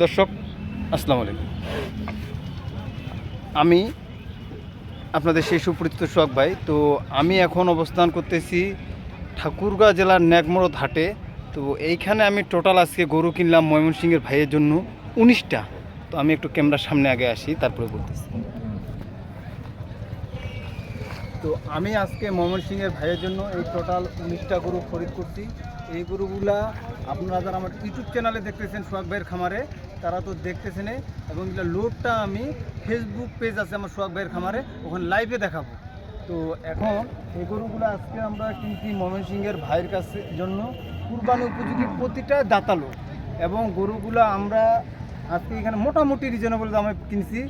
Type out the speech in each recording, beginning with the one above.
দর্শক, আসসালামু আলাইকুম। আমি আপনাদের সেই সুপরিচিত সোহাগ ভাই। তো আমি এখন অবস্থান করতেছি ঠাকুরগাঁ জেলার ন্যাকমরদ হাটে। তো এইখানে আমি টোটাল আজকে গরু কিনলাম ময়মনসিংহের ভাইয়ের জন্য উনিশটা। তো আমি একটু ক্যামেরার সামনে আগে আসি, তারপরে বলতেছি। তো আমি আজকে ময়মনসিংহের ভাইয়ের জন্য এই টোটাল উনিশটা গরু খরিদ করছি। এই গরুগুলা আপনারা যারা আমার ইউটিউব চ্যানেলে দেখতেছেন সোহাগ ভাইয়ের খামারে, তারা তো দেখতেছেন এবং এগুলো লোডটা আমি ফেসবুক পেজ আছে আমার সোহাগ ভাইয়ের খামারে, ওখানে লাইভে দেখাবো। তো এখন এই গরুগুলো আজকে আমরা কিনছি ময়মনসিংহের ভাইয়ের কাছে জন্য। কুরবানি উপযোগী প্রতিটা দাতালো। এবং গরুগুলো আমরা আজকে এখানে মোটামুটি রিজনেবল দামে কিনছি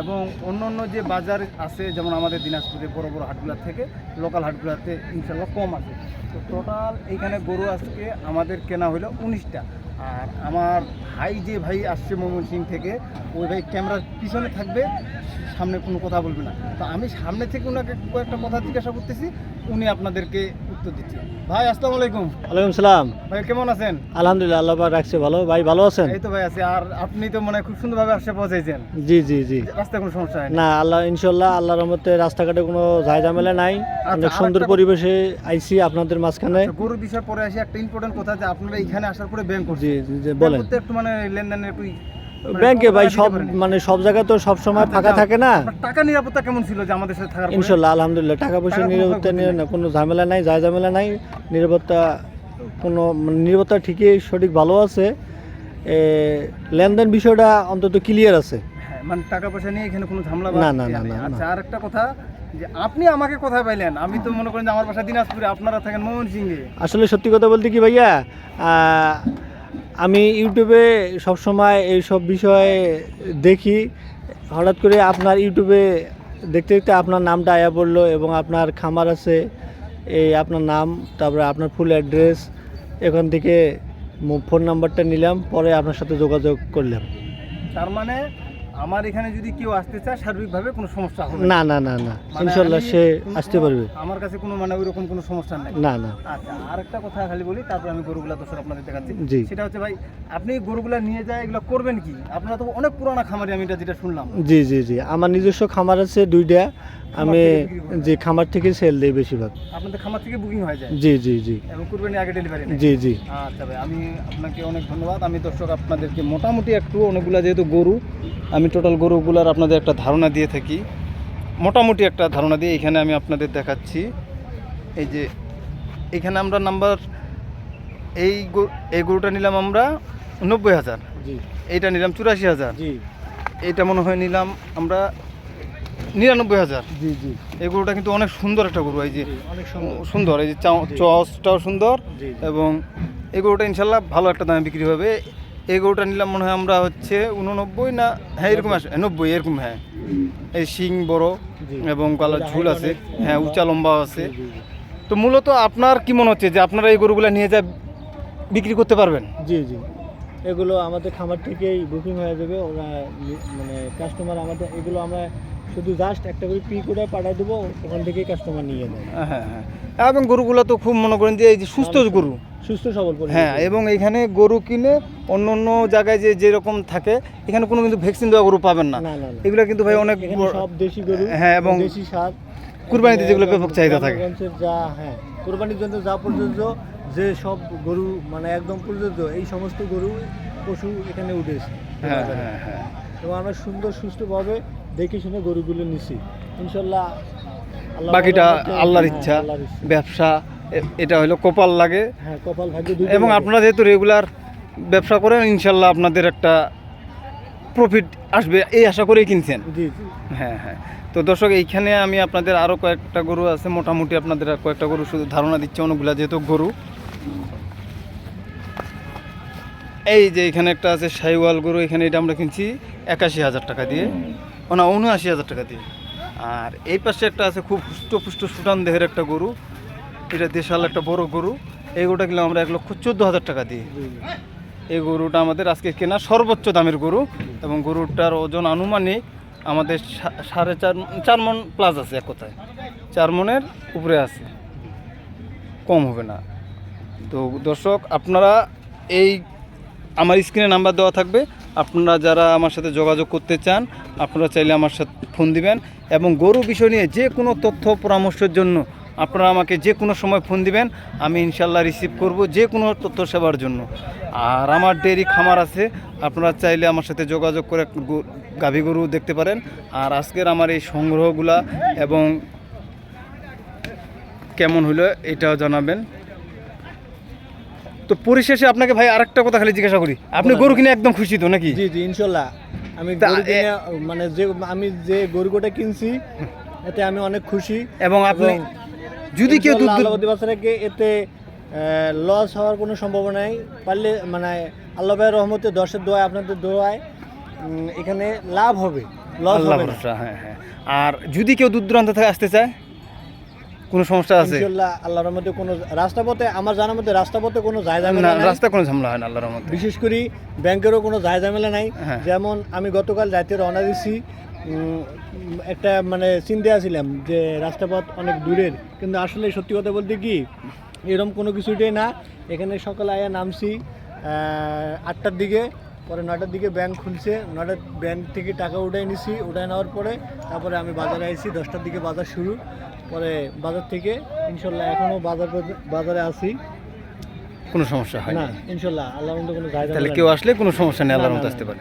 এবং অন্য অন্য যে বাজার আছে, যেমন আমাদের দিনাজপুরে বড় বড় হাটগুলার থেকে লোকাল হাটগুলাতে ইনশাল্লাহ কম আছে। তো টোটাল এইখানে গরু আজকে আমাদের কেনা হলো উনিশটা। আর আমার ভাই যে ভাই আসছে ময়মনসিং থেকে ওই ভাই ক্যামেরার পিছনে থাকবে সামনে কোনো কথা বলবে না। তো আমি সামনে থেকে ওনাকে একটা কথা জিজ্ঞাসা করতেছি উনি আপনাদেরকে উত্তর দিচ্ছে। ভাই আসসালামু আলাইকুম। ওয়ালাইকুম সালাম। ভাই কেমন আছেন? আলহামদুলিল্লাহ আল্লাহ পাক রাখছে ভালো। ভাই ভালো আছেন? এই তো ভাই আছে। আর আপনি তো মনে খুব সুন্দরভাবে আসছে পৌঁছাইছেন জি জি জি। রাস্তায় কোনো সমস্যা হয় না আল্লাহ ইনশাল্লাহ আল্লাহর রহমতে রাস্তাঘাটে কোনো ঝামেলা নাই। অনেক আর সুন্দর পরিবেশে আইছি আপনাদের মাঝখানে। আচ্ছা, বিষয় পরে আসি। একটা ইম্পর্টেন্ট কথা যে আপনারা এখানে আসার পরে ব্যাংক জি বলেন। একটু মানে লেনদেনের একটু মানে ব্যাংকে ভাই সব মানে সব জায়গায় তো সব সময় ফাঁকা আচ্ছা, থাকে না। টাকা নিরাপত্তা কেমন ছিল যে আমাদের সাথে থাকার? ইনশাল্লাহ আলহামদুলিল্লাহ টাকা পয়সা নিরাপত্তা নিয়ে না কোনো ঝামেলা নাই যা ঝামেলা নাই নিরাপত্তা কোনো মানে নিরাপত্তা ঠিকই সঠিক ভালো আছে। লেনদেন বিষয়টা অন্তত ক্লিয়ার আছে। হ্যাঁ, মানে টাকা পয়সা নিয়ে এখানে কোনো ঝামেলা না, না, না, না। আচ্ছা আর একটা কথা যে আপনি আমাকে কোথায় পাইলেন আমি তো মনে করেন যে আমার বাসা দিনাজপুরে আপনারা থাকেন ময়মনসিংহে। আসলে সত্যি কথা বলতে কি ভাইয়া আমি ইউটিউবে সবসময় এইসব বিষয়ে দেখি। হঠাৎ করে আপনার ইউটিউবে দেখতে দেখতে আপনার নামটা আয়া পড়ল এবং আপনার খামার আছে, এই আপনার নাম, তারপরে আপনার ফুল অ্যাড্রেস এখান থেকে ফোন নাম্বারটা নিলাম, পরে আপনার সাথে যোগাযোগ করলাম। তার মানে আমার এখানে যদি কেউ আসতে চায় সার্বিকভাবে কোনো সমস্যা হবে না। না না না মানে ইনশাল্লাহ সে আসতে পারবে। আমার কাছে কোনো মানে ওইরকম কোনো সমস্যা নাই। না না। আচ্ছা আরেকটা কথা খালি বলি তারপর আমি গরুগুলা দোষর আপনাদের দেখাচ্ছি। জি। সেটা হচ্ছে ভাই আপনি গরুগুলা নিয়ে যায় এগুলো করবেন কি? আপনারা তো অনেক পুরানা খামারি আমি এটা যেটা শুনলাম। জি জি জি। আমার নিজস্ব খামার আছে দুইটা। আমি? যে খামার থেকে সেল দিই বেশিরভাগ। আপনাদের খামার থেকে বুকিং হয়ে যায়? জি জি জি। এবং কুরবানি আগে ডেলিভারি জি জি। আচ্ছা ভাই আমি আপনাকে অনেক ধন্যবাদ। আমি দর্শক আপনাদেরকে মোটামুটি একটু অনেকগুলা যেহেতু গরু আমি টোটাল গরুগুলার আপনাদের একটা ধারণা দিয়ে থাকি। মোটামুটি একটা ধারণা দিয়ে এখানে আমি আপনাদের দেখাচ্ছি। এই যে এখানে আমরা নাম্বার এই এই গরুটা নিলাম আমরা নব্বই হাজার। এইটা নিলাম চুরাশি হাজার। এইটা মনে হয় নিলাম আমরা নিরানব্বই হাজার। জি জি। এই গরুটা কিন্তু অনেক সুন্দর একটা গরু এই যে অনেক সুন্দর। এই যে চসটাও সুন্দর। এবং এই গরুটা ইনশাল্লাহ ভালো একটা দামে বিক্রি হবে। এই গরুটা নিলাম মনে হয় আমরা হচ্ছে উননব্বই না? হ্যাঁ এরকম আসে। নব্বই এরকম হ্যাঁ। এই শিং বড় এবং এটা ঝুল আছে। হ্যাঁ উঁচা লম্বা আছে। তো মূলত আপনার কি মনে হচ্ছে যে আপনারা এই গরুগুলো নিয়ে যা বিক্রি করতে পারবেন? জি জি। এগুলো আমাদের খামার থেকেই বুকিং হয়ে যাবে। ওরা মানে কাস্টমার আমাদের এগুলো আমরা শুধু জাস্ট একটা করে পি করে পাঠিয়ে দেবো ওখান থেকেই কাস্টমার নিয়ে নেয় হ্যাঁ হ্যাঁ। এবং গরুগুলো তো খুব মনে করেন যে এই যে সুস্থ গরু। সুস্থ সবল হ্যাঁ এবং এখানে গরু কিনে অন্য অন্য জায়গায় যে যেরকম থাকে এখানে কোনো কিন্তু ভ্যাকসিন দেওয়া গরু পাবেন না। এগুলো কিন্তু ভাই অনেক সব দেশি গরু হ্যাঁ, এবং দেশি স্বাদ কুরবানিতে যেগুলো ব্যাপক চাহিদা থাকে। যা হ্যাঁ কুরবানির জন্য যা প্রযোজ্য যে সব গরু মানে একদম প্রযোজ্য এই সমস্ত গরু পশু এখানে উঠেছে। হ্যাঁ হ্যাঁ হ্যাঁ। এবং আমরা সুন্দর সুষ্ঠুভাবে দেখে শুনে গরুগুলো নিছি। ইনশাল্লাহ আল্লাহ বাকিটা আল্লাহর হ্যাঁ, ইচ্ছা আল্লাহর ব্যবসা এ- এটা হলো কপাল লাগে। হ্যাঁ কপাল ভাগ্য এবং আপনারা যেহেতু রেগুলার ব্যবসা করেন ইনশাল্লাহ আপনাদের একটা প্রফিট আসবে এই আশা করেই কিনছেন। জি হ্যাঁ হ্যাঁ। তো দর্শক এইখানে আমি আপনাদের আরও কয়েকটা গরু আছে মোটামুটি আপনাদের আর কয়েকটা গরু শুধু ধারণা দিচ্ছে অনেকগুলা যেহেতু গরু। এই যে এখানে একটা আছে সাইওয়াল গরু এখানে এটা আমরা কিনছি একাশি হাজার টাকা দিয়ে। ও না উনআশি হাজার টাকা দিয়ে। আর এই পাশে একটা আছে খুব হুষ্ট পুষ্ট সুটান দেহের একটা গরু এটা দেশাল একটা বড় গরু। এই গরুটা কিনলাম আমরা এক লক্ষ চোদ্দ হাজার টাকা জি। এই গরুটা আমাদের আজকে কেনা সর্বোচ্চ দামের গরু এবং গরুটার ওজন আনুমানিক আমাদের সাড়ে চার চার মন প্লাস আছে এক কথায়। চার মনের উপরে আছে। কম হবে না। তো দর্শক, আপনারা এই আমার স্ক্রিনে নাম্বার দেওয়া থাকবে। আপনারা যারা আমার সাথে যোগাযোগ করতে চান, আপনারা চাইলে আমার সাথে ফোন দিবেন এবং গরু বিষয় নিয়ে যে কোনো তথ্য পরামর্শের জন্য আপনারা আমাকে যে কোনো সময় ফোন দিবেন, আমি ইনশাল্লাহ রিসিভ করব যে কোনো তথ্য সেবার জন্য। আর আমার ডেরি খামার আছে, আপনারা চাইলে আমার সাথে যোগাযোগ করে গাভী গরু দেখতে পারেন। আর আজকের আমার এই সংগ্রহগুলা এবং কেমন হলো এটাও জানাবেন। তো পরিশেষে আপনাকে ভাই আরেকটা কথা খালি জিজ্ঞাসা করি। আপনি গরু কিনে একদম খুশি তো নাকি? জি জি ইনশাল্লাহ। আমি মানে যে আমি যে গরুটা কিনছি এতে আমি অনেক খুশি। এবং আপনি যদি কেউ দুধ আল্লাহ বাচ্চাটাকে এতে লস হওয়ার কোনো সম্ভাবনা নেই। পারলে মানে আল্লাহ ভাইয়ের রহমতে দশের দোয়ায় আপনাদের দোয়ায় এখানে লাভ হবে লস হবে হ্যাঁ হ্যাঁ। আর যদি কেউ দূর দূরান্ত থেকে আসতে চায়? কোনো সমস্যা আছে? ইনশাল্লাহ আল্লাহর রহমতে কোনো রাস্তা পথে আমার জানার মধ্যে রাস্তা পথে কোনো না জায়গা রাস্তা কোনো ঝামেলা হয় না আল্লাহর মধ্যে বিশেষ করে ব্যাংকেরও কোনো যায় ঝামেলা নাই। হ্যাঁ। যেমন আমি গতকাল রাতে রওনা দিছি একটা মানে চিন্তা ছিলাম যে রাস্তাপথ অনেক দূরের। কিন্তু আসলে সত্যি কথা বলতে কি এরকম কোনো কিছুটাই না। এখানে সকালে আয়া নামছি আটটার দিকে পরে নটার দিকে ব্যাংক খুলছে। নটার ব্যাংক থেকে টাকা উঠাই নিছি উঠাই নেওয়ার পরে তারপরে আমি বাজারে আইছি দশটার দিকে বাজার শুরু। পরে বাজার থেকে ইনশাল্লাহ এখনও বাজার বাজারে আছি। কোনো সমস্যা হয় না ইনশাল্লাহ আল্লাহ কোনো তাহলে কেউ আসলে কোনো সমস্যা নেই আল্লাহর মতো আসতে পারে।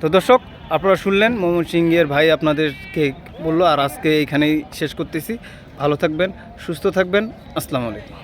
তো দর্শক আপনারা শুনলেন মোহাম্মদ সিংয়ের ভাই আপনাদেরকে বলল আর আজকে এখানেই শেষ করতেছি। ভালো থাকবেন সুস্থ থাকবেন আসসালামু আলাইকুম।